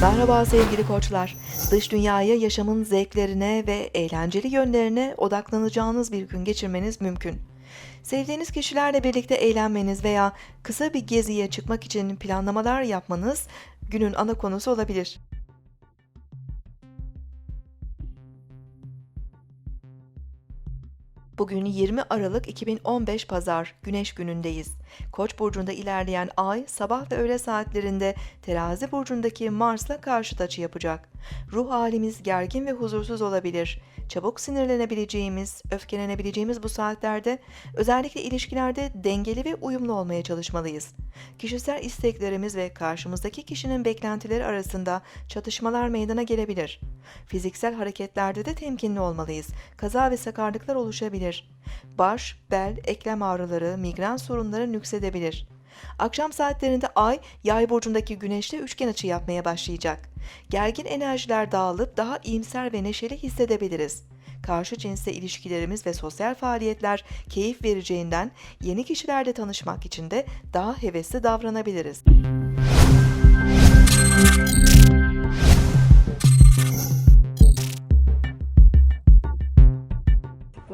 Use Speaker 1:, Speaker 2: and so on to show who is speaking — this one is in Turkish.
Speaker 1: Merhaba sevgili koçlar. Dış dünyaya yaşamın zevklerine ve eğlenceli yönlerine odaklanacağınız bir gün geçirmeniz mümkün. Sevdiğiniz kişilerle birlikte eğlenmeniz veya kısa bir geziye çıkmak için planlamalar yapmanız günün ana konusu olabilir. Bugün 20 Aralık 2015 Pazar, Güneş günündeyiz. Koç burcunda ilerleyen ay sabah ve öğle saatlerinde Terazi burcundaki Mars'la karşıt açı yapacak. Ruh halimiz gergin ve huzursuz olabilir. Çabuk sinirlenebileceğimiz, öfkelenebileceğimiz bu saatlerde özellikle ilişkilerde dengeli ve uyumlu olmaya çalışmalıyız. Kişisel isteklerimiz ve karşımızdaki kişinin beklentileri arasında çatışmalar meydana gelebilir. Fiziksel hareketlerde de temkinli olmalıyız. Kaza ve sakarlıklar oluşabilir. Baş, bel, eklem ağrıları, migren sorunları nüksedebilir. Akşam saatlerinde ay yay burcundaki güneşle üçgen açı yapmaya başlayacak. Gergin enerjiler dağılıp daha iyimser ve neşeli hissedebiliriz. Karşı cinsle ilişkilerimiz ve sosyal faaliyetler keyif vereceğinden yeni kişilerle tanışmak için de daha hevesli davranabiliriz.